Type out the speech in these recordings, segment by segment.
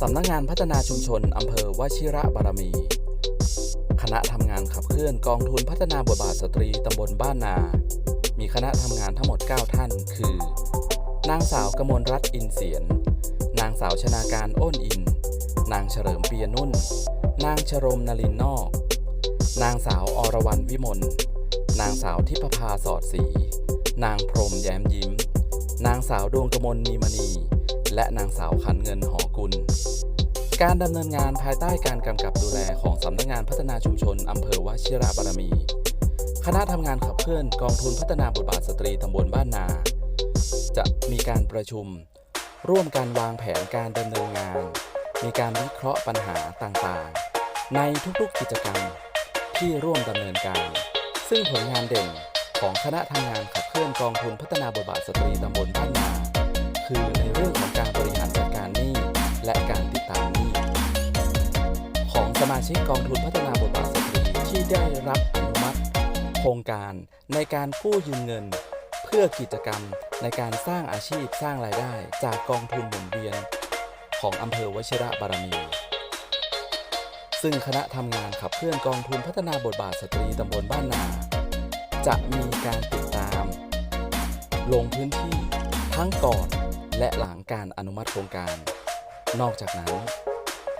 สำนักงานพัฒนาชุมชนอำเภอวชิระบารมี คณะทำงานขับเคลื่อนกองทุนพัฒนาบทบาทสตรีตำบลบ้านนา มีคณะทำงานทั้งหมด 9 ท่าน คือ นางสาวกมลรัตน์อินเสียน นางสาวชนาการอ้นอิน นางเฉลิมเปียนุ่น นางชรมนลินนอก นางสาวอรวรรณวิมล นางสาวทิพภาสอดสี นางพรหมแย้มยิ้ม นางสาวดวงกมลมีมณี และนางสาวขันเงินหอกุล การดำเนินงานภายใต้การกำกับดูแลของสำนักงานพัฒนาชุมชนอำเภอวชิระบารมี คณะทำงานขับเคลื่อนกองทุนพัฒนาบทบาทสตรีตำบลบ้านนา จะมีการประชุม ร่วมการวางแผนการดำเนินงาน มีการวิเคราะห์ปัญหาต่างๆ ในทุกๆกิจกรรมที่ร่วมดำเนินการ ซึ่งผลงานเด่นของคณะทำงานขับเคลื่อนกองทุนพัฒนาบทบาทสตรีตำบลบ้านนา คือในเรื่องของการบริหารจัดการหนี้ และการติดตามหนี้ ของสมาชิกกองทุนพัฒนาบทบาทสตรีที่ได้รับอนุมัติ โครงการในการกู้ยืมเงิน เพื่อกิจกรรมในการสร้างอาชีพสร้างรายได้ จากกองทุนหมุนเวียน ของอำเภอวชิระบารมี ซึ่งคณะทำงานขับเคลื่อนกองทุนพัฒนาบทบาทสตรีตำบลบ้านนา จะมีการติดตาม ลงพื้นที่ทั้งก่อน และหลังการอนุมัติโครงการ นอกจากนั้น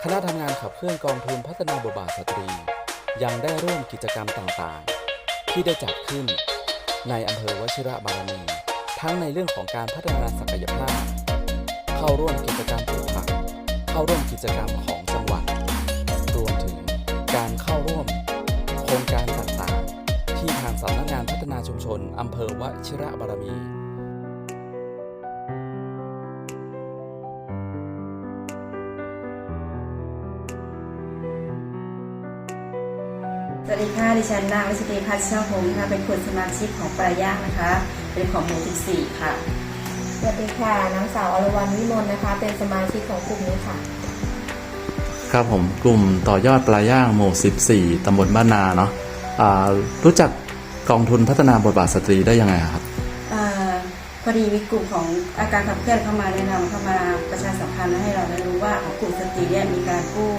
คณะทำงานขับเคลื่อนกองทุนพัฒนาบทบาทสตรี ยังได้ร่วมกิจกรรมต่างๆ ที่ได้จัดขึ้น ในอำเภอวชิระบารมีทั้งในเรื่องของการพัฒนาศักยภาพ เข้าร่วมกิจกรรมปลูกผักเข้าร่วมกิจกรรมของจังหวัด รวมถึงการเข้าร่วม โครงการต่างๆ ที่ทางสำนักงานพัฒนาชุมชนอำเภอวชิระบารมี สวัสดีค่ะ ดิฉันนางวิชตีพัฒน์เช่าหงส์นะคะเป็นคนสมาชิกของปลาย่างนะคะ เป็นของหมู่ที่4ค่ะ สวัสดีค่ะ นางสาวอรวรรณวิมลนะคะ เป็นสมาชิกของกลุ่มนี้ค่ะ ครับผมกลุ่มต่อยอดปลาย่างหมู่ 14 ตำบลบ้านนาเนาะอ่ารู้จักกองทุนพัฒนาบทบาทสตรีได้ยังไงครับอาพอดีมีกลุ่มของอาการขับเคลื่อนเข้ามาแนะนำเข้ามาประชาสัมพันธ์ให้เราได้รู้ว่าของกลุ่มสตรีเนี่ยมีการกู้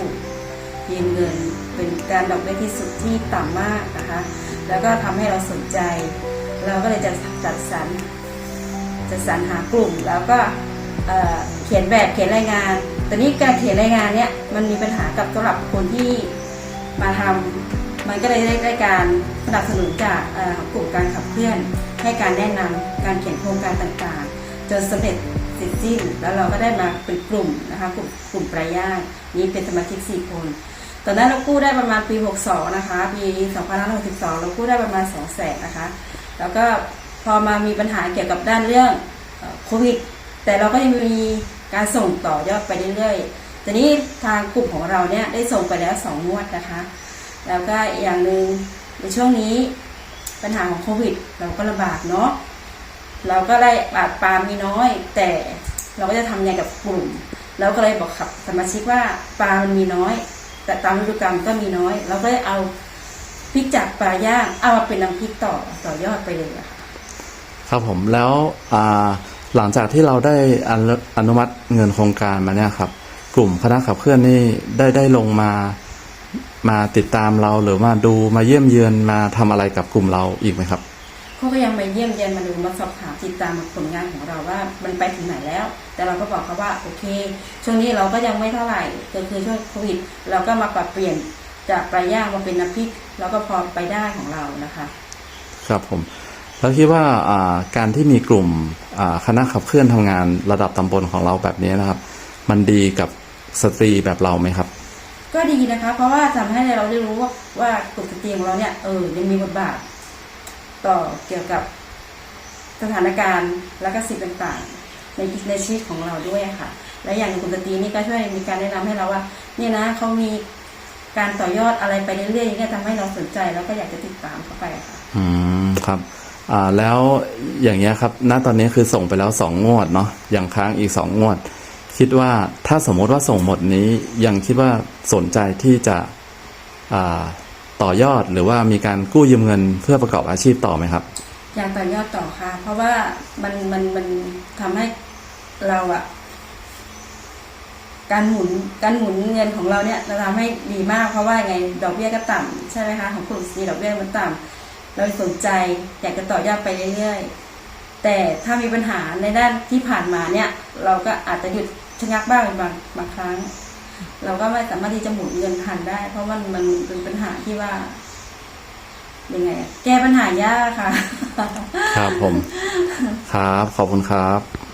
ยืมเงิน เป็นการดอกเบี้ยที่สุดที่ต่ำมากนะคะ แล้วก็ทำให้เราสนใจ เราก็เลยจะจัดสรรจัดสรรหากลุ่ม แล้วก็เเขียนแบบเขียนรายงานแต่นี้การเขียนรายงานเนี่ยมันมีปัญหากับสำหรับคนที่มาทำมันก็เลยได้การสนับสนุนจากกลุ่มการขับเคลื่อน ให้การแนะนำการเขียนโครงการต่างๆ จนสำเร็จเสร็จสิ้นแล้วเราก็ได้มาเป็นกลุ่มนะคะกลุ่มกลุ่มปลาย่างนี้เป็นสมาชิก 4 คน ตอนนั้นเรากู้ได้ประมาณปี 62 นะคะ ปี 2562 เรากู้ได้ประมาณ 2 แสนนะคะ แล้วก็พอมามีปัญหาเกี่ยวกับด้านเรื่องโควิด แต่เราก็ยังมีการส่งต่อยอดไปเรื่อยๆแต่นี้ทางกลุ่มของเราเนี่ยได้ส่งไปแล้ว 2 งวดนะคะ แล้วก็อย่างหนึ่งในช่วงนี้ปัญหาของโควิด เราก็ระบาดเนาะ เราก็ได้ปราบปามมีน้อย แต่เราก็จะทำยังไงกับกลุ่ม เราก็เลยบอกกับสมาชิกว่าปลามันมีน้อย แต่ตามฤดูกาลก็มีน้อย เราก็เลยเอาพริกจากปลาย่างเอามาเป็นน้ำพริกต่อต่อยอดไปเลยค่ะครับผมแล้วหลังจากที่เราได้อนุมัติเงินโครงการมาเนี่ยครับ กลุ่มคณะขับเคลื่อนนี่ได้ได้ลงมามาติดตามเราหรือมาดูมาเยี่ยมเยือนมาทำอะไรกับกลุ่มเราอีกไหมครับ เขาก็ยังมาเยี่ยมเยียนมาดูมาสอบถามติดตามผลงานของเราว่ามันไปถึงไหนแล้ว แต่เราก็บอกเขาว่าโอเค ช่วงนี้เราก็ยังไม่เท่าไหร่ก็คือช่วงโควิดเราก็มาปรับเปลี่ยนจากปลาย่างมาเป็นน้ำพริกแล้วก็พอไปได้ของเรานะคะ ครับผมแล้วคิดว่าอ่าการที่มีกลุ่มอ่าคณะขับเคลื่อนทำงานระดับตำบลของเราแบบนี้นะครับ มันดีกับสตรีแบบเราไหมครับ ก็ดีนะคะ เพราะว่าทำให้เราได้รู้ว่าว่ากลุ่มสตรีของเราเนี่ยเออยังมีบทบาท ต่อเกี่ยวกับสถานการณ์และก็สิ่งต่างๆ ในในชีวิตของเราด้วยค่ะ และอย่างกลุ่มสตรีนี่ก็ช่วยมีการแนะนำให้เราว่า เนี่ยนะเขามีการต่อยอดอะไรไปเรื่อยๆอย่างเงี้ยทำให้เราสนใจแล้วก็อยากจะติดตามเข้าไปค่ะอืมครับอ่าแล้วอย่างเงี้ยครับ ณตอนนี้คือส่งไปแล้วสองงวดเนาะอยังค้างอีกสองงวด คิดว่าถ้าสมมติว่าส่งหมดนี้ยังคิดว่าสนใจที่จะอ่า ต่อยอดหรือว่ามีการกู้ยืมเงินเพื่อประกอบอาชีพต่อไหมครับ อยากต่อยอดต่อค่ะ เพราะว่ามันมันมันทำให้เราอะการหมุนการหมุนเงินของเราเนี่ยจะทำให้ดีมากเพราะว่าไงดอกเบี้ยก็ต่ำใช่ไหมคะของกลุ่มซีดอกเบี้ยมันต่ำเราสนใจอยากจะต่อยอดไปเรื่อยๆแต่ถ้ามีปัญหาในด้านที่ผ่านมาเนี่ย เราก็อาจจะหยุดชะงักบ้างเป็นบางบางครั้ง เราก็ไม่สามารถที่จะหมุนเงินทันได้ เพราะมันมันเป็นปัญหาที่ว่ายังไง แก้ปัญหายากค่ะ ครับผม ครับ ขอบคุณครับ